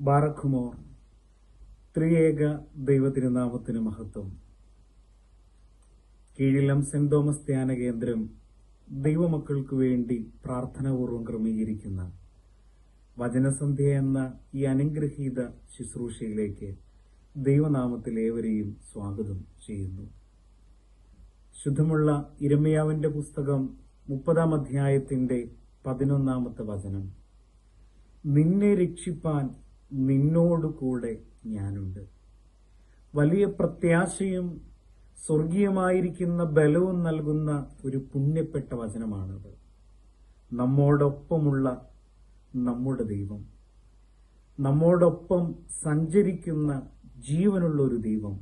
ബാറഖുമോർ ത്രിയേക ദൈവതിരുനാമത്തിന് മഹത്വം. കീഴിലം saint Thomas ധ്യാന കേന്ദ്രം ദൈവമക്കൾക്ക് വേണ്ടി പ്രാർത്ഥനാപൂർവം ക്രമീകരിക്കുന്ന വചനസന്ധ്യ എന്ന ഈ അനുഗ്രഹീത ശുശ്രൂഷയിലേക്ക് ദൈവനാമത്തിൽ ഏവരെയും സ്വാഗതം ചെയ്യുന്നു. ശുദ്ധമുള്ള ഇരമയാവിന്റെ പുസ്തകം മുപ്പതാം അധ്യായത്തിന്റെ പതിനൊന്നാമത്തെ വചനം. നിന്നെ രക്ഷിപ്പാൻ നിന്നോട് കൂടെ ഞാനുണ്ട്. വലിയ പ്രത്യാശയും സ്വർഗീയമായിരിക്കുന്ന ബലവും നൽകുന്ന ഒരു പുണ്യപ്പെട്ട വചനമാണത്. നമ്മോടൊപ്പമുള്ള നമ്മുടെ ദൈവം. നമ്മോടൊപ്പം സഞ്ചരിക്കുന്ന ജീവനുള്ള ഒരു ദൈവം.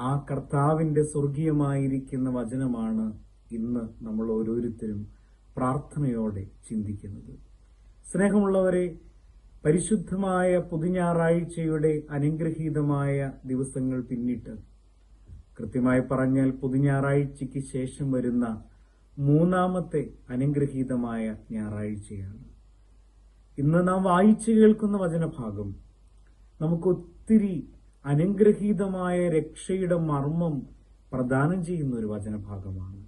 ആ കർത്താവിന്റെ സ്വർഗീയമായിരിക്കുന്ന വചനമാണ് ഇന്ന് നമ്മൾ ഓരോരുത്തരും പ്രാർത്ഥനയോടെ ചിന്തിക്കുന്നത്. സ്നേഹമുള്ളവരെ പരിശുദ്ധമായ പുതുഞാറാഴ്ചയുടെ അനുഗ്രഹീതമായ ദിവസങ്ങൾ പിന്നിട്ട് കൃത്യമായി പറഞ്ഞാൽ പുതുഞാറാഴ്ചയ്ക്ക് ശേഷം വരുന്ന മൂന്നാമത്തെ അനുഗ്രഹീതമായ ഞായറാഴ്ചയാണ്. ഇന്ന് നാം വായിച്ചു കേൾക്കുന്ന വചനഭാഗം നമുക്ക് ഒത്തിരി അനുഗ്രഹീതമായ രക്ഷയുടെ മർമ്മം പ്രദാനം ചെയ്യുന്ന ഒരു വചനഭാഗമാണ്.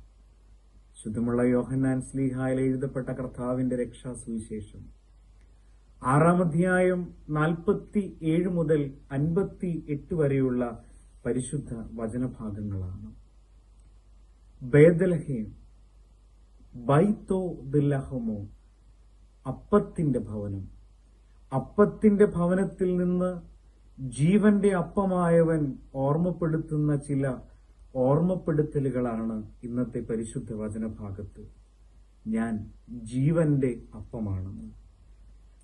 ശുദ്ധമുള്ള യോഹന്നാൻ സ്ലീഹായിൽ എഴുതപ്പെട്ട കർത്താവിന്റെ രക്ഷാ സുവിശേഷം ആറാം അധ്യായം നാൽപ്പത്തി ഏഴ് മുതൽ അൻപത്തി എട്ട് വരെയുള്ള പരിശുദ്ധ വചനഭാഗങ്ങളാണ്. ബേദലഹേം ബൈത്തോ ദില്ലഹമോ അപ്പത്തിന്റെ ഭവനം. അപ്പത്തിന്റെ ഭവനത്തിൽ നിന്ന് ജീവന്റെ അപ്പമായവൻ ഓർമ്മപ്പെടുത്തുന്ന ചില ഓർമ്മപ്പെടുത്തലുകളാണ് ഇന്നത്തെ പരിശുദ്ധ വചനഭാഗത്ത്. ഞാൻ ജീവന്റെ അപ്പമാണെന്ന്.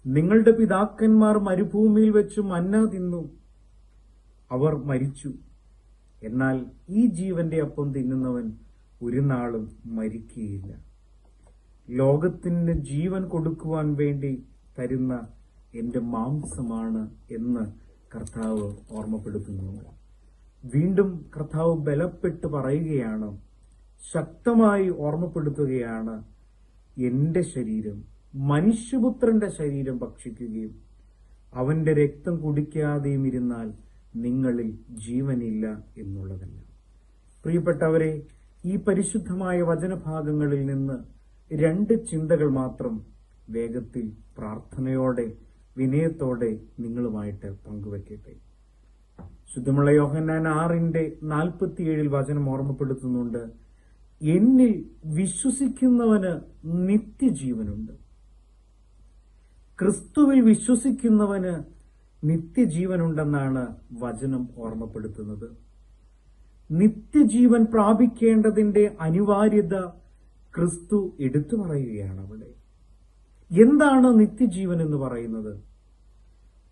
നിങ്ങളുടെ പിതാക്കന്മാർ മരുഭൂമിയിൽ വെച്ച് മന്ന തിന്നു. അവർ മരിച്ചു. എന്നാൽ ഈ ജീവന്റെ അപ്പം തിന്നുന്നവൻ ഒരു നാളും മരിക്കുകയില്ല. ലോകത്തിന് ജീവൻ കൊടുക്കുവാൻ വേണ്ടി തരുന്ന എന്റെ മാംസമാണ് എന്ന് കർത്താവ് ഓർമ്മപ്പെടുത്തുന്നു. വീണ്ടും കർത്താവ് ബലപ്പെട്ട് പറയുകയാണ് ശക്തമായി ഓർമ്മപ്പെടുത്തുകയാണ് എന്റെ ശരീരം. മനുഷ്യപുത്രന്റെ ശരീരം ഭക്ഷിക്കുകയും അവന്റെ രക്തം കുടിക്കാതെയും ഇരുന്നാൽ നിങ്ങളിൽ ജീവനില്ല എന്നുള്ളതല്ല. പ്രിയപ്പെട്ടവരെ ഈ പരിശുദ്ധമായ വചനഭാഗങ്ങളിൽ നിന്ന് രണ്ട് ചിന്തകൾ മാത്രം വേഗത്തിൽ പ്രാർത്ഥനയോടെ വിനയത്തോടെ നിങ്ങളുമായിട്ട് പങ്കുവെക്കട്ടെ ശുദ്ധമുള്ള യോഹന്നാൻ ആറിന്റെ നാൽപ്പത്തിയേഴിൽ വചനം ഓർമ്മപ്പെടുത്തുന്നുണ്ട് എന്നിൽ വിശ്വസിക്കുന്നവന് നിത്യജീവനുണ്ട്. ക്രിസ്തുവിൽ വിശ്വസിക്കുന്നവന് നിത്യജീവനുണ്ടെന്നാണ് വചനം ഓർമ്മപ്പെടുത്തുന്നത്. നിത്യജീവൻ പ്രാപിക്കേണ്ടതിന്റെ അനിവാര്യത ക്രിസ്തു എടുത്തു പറയുകയാണ് അവിടെ. എന്താണ് നിത്യജീവൻ എന്ന് പറയുന്നത്?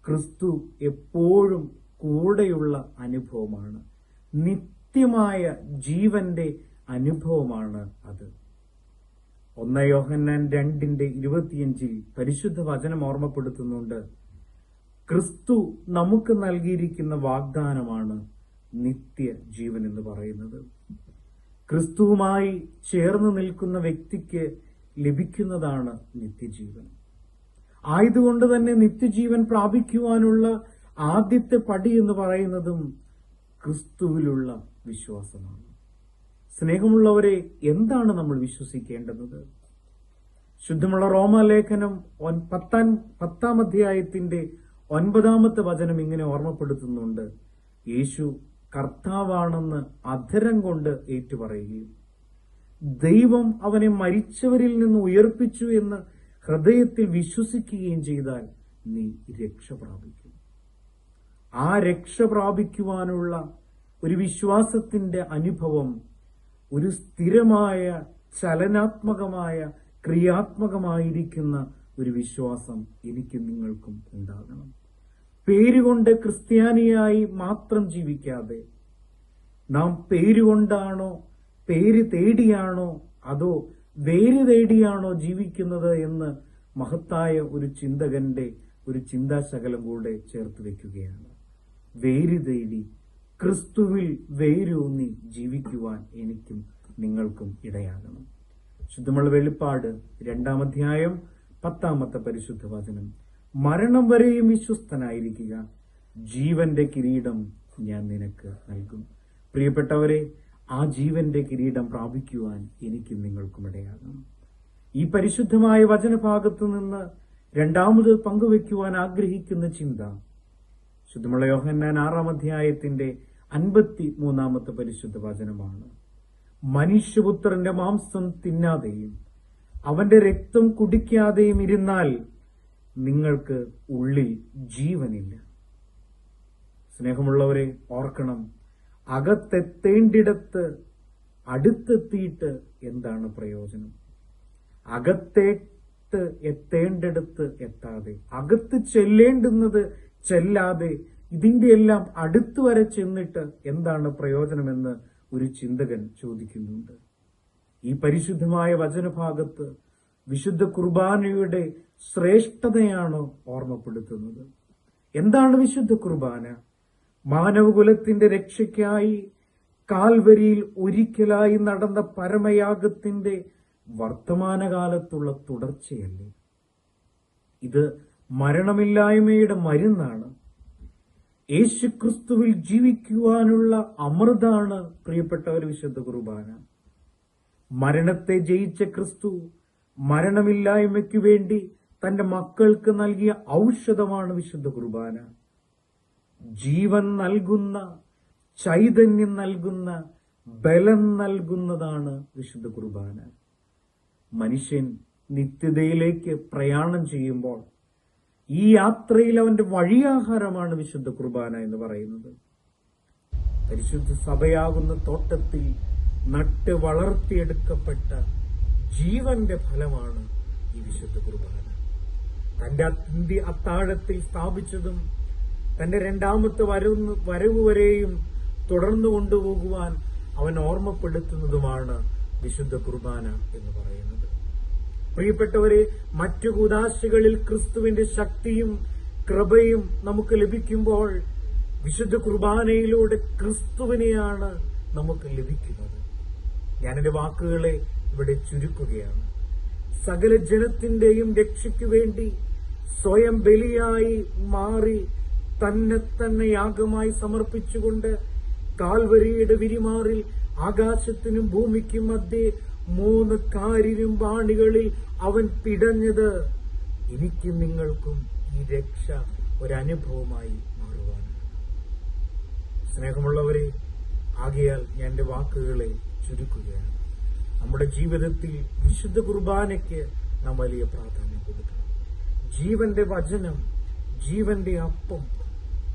ക്രിസ്തു എപ്പോഴും കൂടെയുള്ള അനുഭവമാണ്. നിത്യമായ ജീവന്റെ അനുഭവമാണ് അത്. ഒന്ന യോഹന്നാൻ രണ്ടിന്റെ ഇരുപത്തിയഞ്ചിൽ പരിശുദ്ധ വചനം ഓർമ്മപ്പെടുത്തുന്നുണ്ട്. ക്രിസ്തു നമുക്ക് നൽകിയിരിക്കുന്ന വാഗ്ദാനമാണ് നിത്യ ജീവൻ എന്ന് പറയുന്നത്. ക്രിസ്തുവുമായി ചേർന്ന് നിൽക്കുന്ന വ്യക്തിക്ക് ലഭിക്കുന്നതാണ് നിത്യജീവൻ ആയതുകൊണ്ട് തന്നെ നിത്യജീവൻ പ്രാപിക്കുവാനുള്ള ആദ്യത്തെ പടി എന്ന് പറയുന്നതും ക്രിസ്തുവിലുള്ള വിശ്വാസമാണ്. സ്നേഹമുള്ളവരെ എന്താണ് നമ്മൾ വിശ്വസിക്കേണ്ടത് ശുദ്ധമുള്ള റോമാലേഖനം പത്താം പത്താം അധ്യായത്തിന്റെ ഒൻപതാമത്തെ വചനം ഇങ്ങനെ ഓർമ്മപ്പെടുത്തുന്നുണ്ട്. യേശു കർത്താവാണെന്ന് അധരം കൊണ്ട് ഏറ്റുപറയുകയും ദൈവം അവനെ മരിച്ചവരിൽ നിന്ന് ഉയർപ്പിച്ചു എന്ന് ഹൃദയത്തിൽ വിശ്വസിക്കുകയും ചെയ്താൽ നീ രക്ഷ പ്രാപിക്കും. ആ രക്ഷ പ്രാപിക്കുവാനുള്ള ഒരു വിശ്വാസത്തിന്റെ അനുഭവം ഒരു സ്ഥിരമായ ചലനാത്മകമായ ക്രിയാത്മകമായിരിക്കുന്ന ഒരു വിശ്വാസം എനിക്ക് നിങ്ങൾക്കും ഉണ്ടാകണം. പേരുകൊണ്ട് ക്രിസ്ത്യാനിയായി മാത്രം ജീവിക്കാതെ നാം പേരുകൊണ്ടാണോ പേര് തേടിയാണോ അതോ വേര് തേടിയാണോ ജീവിക്കുന്നത് എന്ന് മഹത്തായ ഒരു ചിന്തകന്റെ ഒരു ചിന്താശകലം കൂടെ ചേർത്ത് വെക്കുകയാണ്. വേര് തേടി ക്രിസ്തുവിൽ വേരൂന്നി ജീവിക്കുവാൻ എനിക്കും നിങ്ങൾക്കും ഇടയാകണം. ശുദ്ധമുള്ള വെളിപ്പാട് രണ്ടാം അധ്യായം പത്താമത്തെ പരിശുദ്ധ വചനം. മരണം വരെയും വിശ്വസ്തനായിരിക്കുക. ജീവന്റെ കിരീടം ഞാൻ നിനക്ക് നൽകും. പ്രിയപ്പെട്ടവരെ ആ ജീവന്റെ കിരീടം പ്രാപിക്കുവാൻ എനിക്കും നിങ്ങൾക്കും ഇടയാകണം. ഈ പരിശുദ്ധമായ വചനഭാഗത്തു നിന്ന് രണ്ടാമത് പങ്കുവെക്കുവാൻ ആഗ്രഹിക്കുന്ന ചിന്ത. ശുദ്ധമുള്ള യോഹന്നാൻ ആറാം അധ്യായത്തിന്റെ അൻപത്തി മൂന്നാമത്തെ പരിശുദ്ധ വചനമാണ്. മനുഷ്യപുത്രന്റെ മാംസം തിന്നാതെയും അവന്റെ രക്തം കുടിക്കാതെയും ഇരുന്നാൽ നിങ്ങൾക്ക് ഉള്ളിൽ ജീവനില്ല. സ്നേഹമുള്ളവരെ ഓർക്കണം അകത്തെത്തേണ്ടിടത്ത് അടുത്തെത്തിയിട്ട് എന്താണ് പ്രയോജനം? അകത്തേട്ട് എത്തേണ്ടിടത്ത് എത്താതെ അകത്ത് ചെല്ലേണ്ടുന്നത് ചെല്ലാതെ ഇതിന്റെ എല്ലാം അടുത്തു വരെ ചെന്നിട്ട് എന്താണ് പ്രയോജനമെന്ന് ഒരു ചിന്തകൻ ചോദിക്കുന്നുണ്ട്. ഈ പരിശുദ്ധമായ വചനഭാഗത്ത് വിശുദ്ധ കുർബാനയുടെ ശ്രേഷ്ഠതയാണ് ഓർമ്മപ്പെടുത്തുന്നത്. എന്താണ് വിശുദ്ധ കുർബാന? മാനവകുലത്തിന്റെ രക്ഷയ്ക്കായി കാൽവരിയിൽ ഒരിക്കലായി നടന്ന പരമയാഗത്തിന്റെ വർത്തമാനകാലത്തുള്ള തുടർച്ചയല്ലേ? ഇത് മരണമില്ലായ്മയുടെ മരുന്നാണ്. യേശുക്രിസ്തുവിൽ ജീവിക്കുവാനുള്ള അമൃതാണ് പ്രിയപ്പെട്ടവർ വിശുദ്ധ കുർബാന. മരണത്തെ ജയിച്ച ക്രിസ്തു മരണമില്ലായ്മയ്ക്കു വേണ്ടി തന്റെ മക്കൾക്ക് നൽകിയ ഔഷധമാണ് വിശുദ്ധ കുർബാന. ജീവൻ നൽകുന്ന ചൈതന്യം നൽകുന്ന ബലം നൽകുന്നതാണ് വിശുദ്ധ കുർബാന. മനുഷ്യൻ നിത്യതയിലേക്ക് പ്രയാണം ചെയ്യുമ്പോൾ ഈ യാത്രയിൽ അവന്റെ വഴിയാഹാരമാണ് വിശുദ്ധ കുർബാന എന്ന് പറയുന്നത്. പരിശുദ്ധ സഭയാകുന്ന തോട്ടത്തിൽ നട്ട് വളർത്തിയെടുക്കപ്പെട്ട ജീവന്റെ ഫലമാണ് ഈ വിശുദ്ധ കുർബാന. തന്റെ അന്ത്യ അത്താഴത്തിൽ സ്ഥാപിച്ചതും തന്റെ രണ്ടാമത്തെ വരവ് വരവ് വരെയും തുടർന്നു കൊണ്ടുപോകുവാൻ അവൻ ഓർമ്മപ്പെടുത്തുന്നതുമാണ് വിശുദ്ധ കുർബാന എന്ന് പറയുന്നത്. പ്രിയപ്പെട്ടവരെ മറ്റു കൂതാശികളിൽ ക്രിസ്തുവിന്റെ ശക്തിയും കൃപയും നമുക്ക് ലഭിക്കുമ്പോൾ വിശുദ്ധ കുർബാനയിലൂടെ ക്രിസ്തുവിനെയാണ് നമുക്ക് ലഭിക്കുന്നത്. ഞാനെന്റെ വാക്കുകളെ ഇവിടെ ചുരുക്കുകയാണ്. സകല ജനത്തിന്റെയും രക്ഷയ്ക്കു വേണ്ടി സ്വയം ബലിയായി മാറി തന്നെ തന്നെ യാഗമായി സമർപ്പിച്ചുകൊണ്ട് കാൽവരിയുടെ വിരിമാറിൽ ആകാശത്തിനും ഭൂമിക്കും മധ്യേ മൂന്ന് വാണികളിൽ അവൻ പിടഞ്ഞത്. എനിക്കും നിങ്ങൾക്കും ഈ രക്ഷ ഒരനുഭവമായി മാറുവാണ് സ്നേഹമുള്ളവരെ ആകയാൽ ഞാൻ എന്റെ വാക്കുകളെ ചുരുക്കുകയാണ്. നമ്മുടെ ജീവിതത്തിൽ വിശുദ്ധ കുർബാനയ്ക്ക് നാം വലിയ പ്രാധാന്യം കൊടുക്കണം. ജീവന്റെ വചനം ജീവന്റെ അപ്പം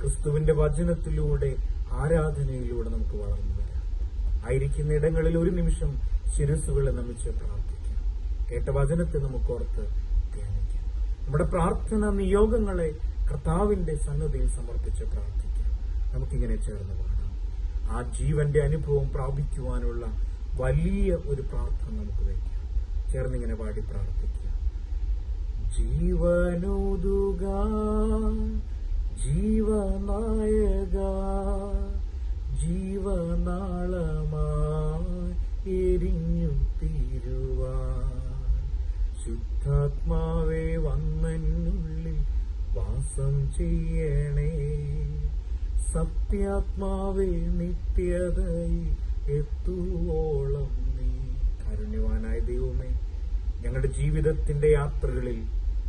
ക്രിസ്തുവിന്റെ വചനത്തിലൂടെ ആരാധനയിലൂടെ നമുക്ക് വളർന്നു വരാം. ആയിരിക്കുന്ന ഇടങ്ങളിൽ ഒരു നിമിഷം ശിരസുകളെ നമിച്ച് പ്രാർത്ഥിക്കാം. കേട്ട വചനത്തെ നമുക്ക് ഓർത്ത് ധ്യാനിക്കാം. നമ്മുടെ പ്രാർത്ഥന നിയോഗങ്ങളെ കർത്താവിന്റെ സന്നദ്ധയിൽ സമർപ്പിച്ച് പ്രാർത്ഥിക്കാം. നമുക്കിങ്ങനെ ചേർന്ന് പാടാം. ആ ജീവന്റെ അനുഭവം പ്രാപിക്കുവാനുള്ള വലിയ ഒരു പ്രാർത്ഥന നമുക്ക് വയ്ക്കാം. ചേർന്നിങ്ങനെ പാടി പ്രാർത്ഥിക്കാം. ജീവനോതുക ജീവനായക ജീവനാളമായി ശുദ്ധാത്മാവേ വന്നെന്നുള്ളിൽ വാസം ചെയ്യണേ. സത്യാത്മാവേ നിത്യതയിൽ എത്തുവോളം നീ കാരുണ്യവാനായ ദൈവമേ ഞങ്ങളുടെ ജീവിതത്തിന്റെ യാത്രകളിൽ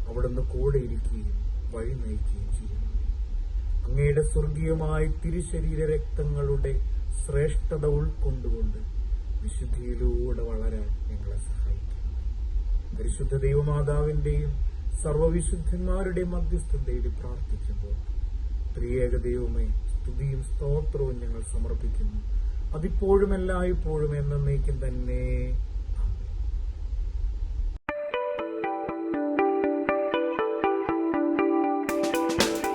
അവിടുന്ന് കൂടെ ഇരിക്കുകയും വഴി നയിക്കുകയും ചെയ്യുന്നു. അങ്ങയുടെ സ്വർഗീയമായ തിരുശരീര രക്തങ്ങളുടെ ശ്രേഷ്ഠത ഉൾക്കൊണ്ടുകൊണ്ട് വിശുദ്ധിയിലൂടെ വളരാൻ ഞങ്ങളെ സഹായിക്കുന്നു പരിശുദ്ധ ദൈവമാതാവിന്റെയും സർവവിശുദ്ധന്മാരുടെയും മധ്യസ്ഥതയിൽ പ്രാർത്ഥിക്കുമ്പോൾ ത്രിയേക ദൈവമേ സ്തുതിയും സ്തോത്രവും ഞങ്ങൾ സമർപ്പിക്കുന്നു. അതിപ്പോഴും എല്ലായ്പ്പോഴും എന്നേക്കും തന്നെ